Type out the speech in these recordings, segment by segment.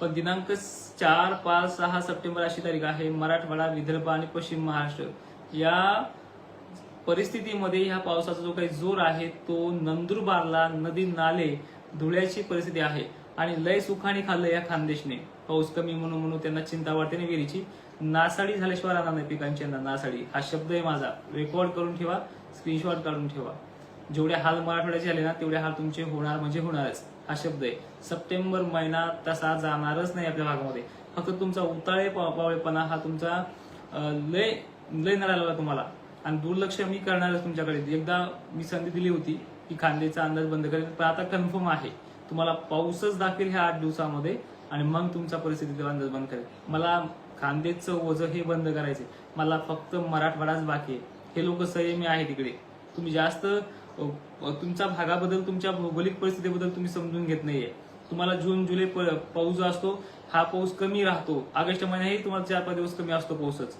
पण दिनांक चार पाच सहा सप्टेंबर अशी तारीख आहे. मराठवाडा विदर्भ आणि पश्चिम महाराष्ट्र. या परिस्थितीमध्ये ह्या पावसाचा जो काही जोर आहे तो नंदुरबारला नदी नाले धुळ्याची परिस्थिती आहे. आणि लय सुखाने खाल्लं या खानदेशने. पाऊस कमी म्हणून म्हणून त्यांना चिंता वाटते ना विहिरीची. नासाडी झाल्याशिवाय राहणार नाही पिकांची. यंदा नासाडी हा शब्द आहे माझा. रेकॉर्ड करून ठेवा स्क्रीनशॉट काढून ठेवा. जेवढे हाल मराठवाड्याचे झाले ना तेवढे हाल तुमचे होणार म्हणजे होणारच. हा शब्द आहे. सप्टेंबर महिना तसा जाणारच नाही आपल्या भागामध्ये. फक्त तुमचा उताळे पाव- पावळेपणा हा तुमचा लय लय नळाला तुम्हाला. आणि दुर्लक्ष मी करणारच तुमच्याकडे. एकदा मी संधी दिली होती की खांदेचा अंदाज बंद करेल पण आता कन्फर्म आहे. तुम्हाला पाऊसच दाखवेल ह्या आठ दिवसामध्ये आणि मग तुमचा परिस्थितीचा अंदाज बंद करेल मला खांदेचं ओझं हे बंद करायचे मला फक्त मराठवाडाच बाकी आहे. हे लोक संयमी आहे तिकडे तुम्ही जास्त तुमच्या भागाबद्दल तुमच्या भौगोलिक परिस्थितीबद्दल तुम्ही समजून घेत नाहीये. तुम्हाला जून जुलै पाऊस जो असतो हा पाऊस कमी राहतो. ऑगस्ट महिन्याही तुम्हाला चार पाच दिवस कमी असतो पाऊसच.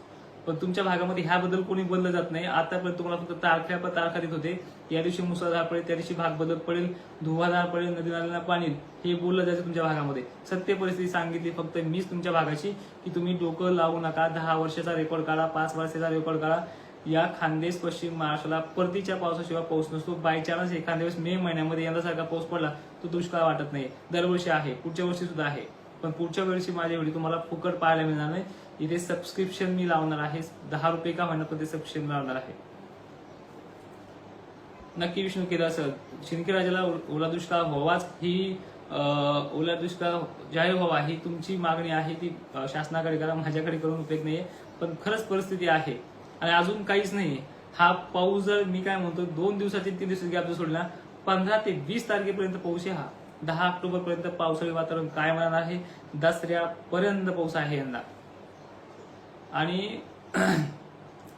पण तुमच्या भागामध्ये ह्याबद्दल कोणी बोललं जात नाही. आतापर्यंत तुम्हाला फक्त तारख्या पण तारखा देत होते. या दिवशी मुसळधार पडेल त्या दिवशी भाग बदल पडेल. धुवाधार पडेल नदी नाल्यांना पाणी हे बोललं जायचं तुमच्या भागामध्ये. सत्य परिस्थिती सांगितली फक्त मीच तुमच्या भागाची की तुम्ही डोकं लावू नका. दहा वर्षाचा रेकॉर्ड काढा पाच वर्षाचा रेकॉर्ड काढा. या खानदेश पश्चिम महाराष्ट्राला परतीच्या पावसाशिवाय पाऊस नसतो. बाय चान्स एखाद्या वेळेस मे महिन्यामध्ये यंदासारखा पाऊस पडला तो दुष्काळ वाटत नाही. दरवर्षी आहे. पुढच्या वर्षी सुद्धा आहे. पण पुढच्या वर्षी माझ्या व्हिडिओ तुम्हाला फुकट पाहायला मिळणार नाही. इथे सबस्क्रिप्शन मी लावणार आहे. दहा रुपये का होईना ते सबस्क्रिप्शन लावणार आहे. नक्की विष्णू केला सर शिंदे राजाला ओला दुष्काळ व्हावाच ही ओला दुष्काळ जाहीर व्हावा ही तुमची मागणी आहे ती शासनाकडे करा. माझ्याकडे करून उपयोग नाहीये. पण खरंच परिस्थिती आहे. आणि अजून काहीच नाही हा पाऊस जर मी काय म्हणतो दोन दिवसाची तीन दिवसात गॅप जर सोडला पंधरा ते वीस तारखेपर्यंत पाऊस आहे हा. दहा ऑक्टोबर पर्यंत पावसाळी वातावरण कायम राहणार आहे. दसऱ्यापर्यंत पाऊस आहे यंदा. आणि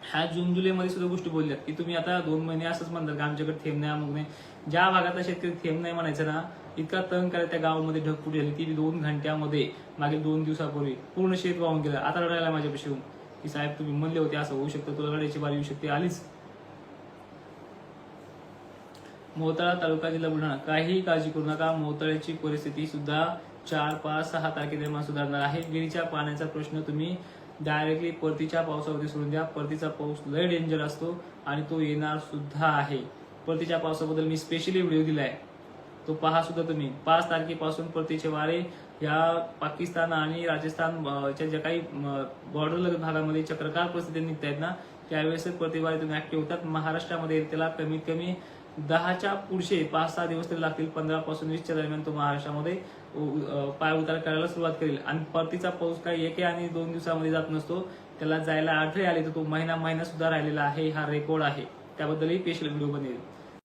ह्या जून जुलैमध्ये सुद्धा गोष्टी बोलल्यात की तुम्ही आता दोन महिने असंच म्हणतात आमच्याकडे थेंब नाही मग नाही. ज्या भागातला शेतकरी थेंब नाही म्हणायचं ना इतका तंग करायला त्या गावामध्ये ढगफुटी झाली ती दोन घंट्यामध्ये मागील दोन दिवसापूर्वी पूर्ण शेत वाहून गेलं. आता रडायला माझ्यापाशी येऊन. की साहेब तुम्ही म्हणले होते असं होऊ शकतं तुला रडायची बारी येऊ शकते आलीच. मोताळा तालुका जिल्हा बुलढाणा. काहीही काळजी करू नका मोताळ्याची परिस्थिती सुद्धा चार पाच सहा तारखेदरम्यान सुधारणार आहे. विहिरीच्या पाण्याचा प्रश्न तुम्ही डायरेक्टली परतीच्या पावसावरती सोडून द्या. परतीचा पाऊस लय डेंजर असतो आणि तो येणार सुद्धा आहे. परतीच्या पावसाबद्दल मी स्पेशली व्हिडिओ दिला आहे तो पहा सुद्धा तुम्ही. पाच तारखेपासून परतीचे वारे या पाकिस्तान आणि राजस्थान ज्या काही बॉर्डर भागामध्ये चक्रकार परिस्थिती निघत आहेत ना त्यावेळेस प्रतिवारे तुम्ही ऍक्टिव्ह होतात. महाराष्ट्रामध्ये त्याला कमीत कमी दहाच्या पुढचे पाच सहा दिवस तरी लागतील. पंधरा पासून वीसच्या दरम्यान तो महाराष्ट्रामध्ये पाय उतार करायला सुरुवात करेल. आणि परतीचा पाऊस काही एके आणि दोन दिवसामध्ये जात नसतो. त्याला जायला अडथळे आले तर तो महिना महिना सुद्धा राहिलेला आहे. हा रेकॉर्ड आहे. त्याबद्दलही स्पेशल व्हिडिओ बनेल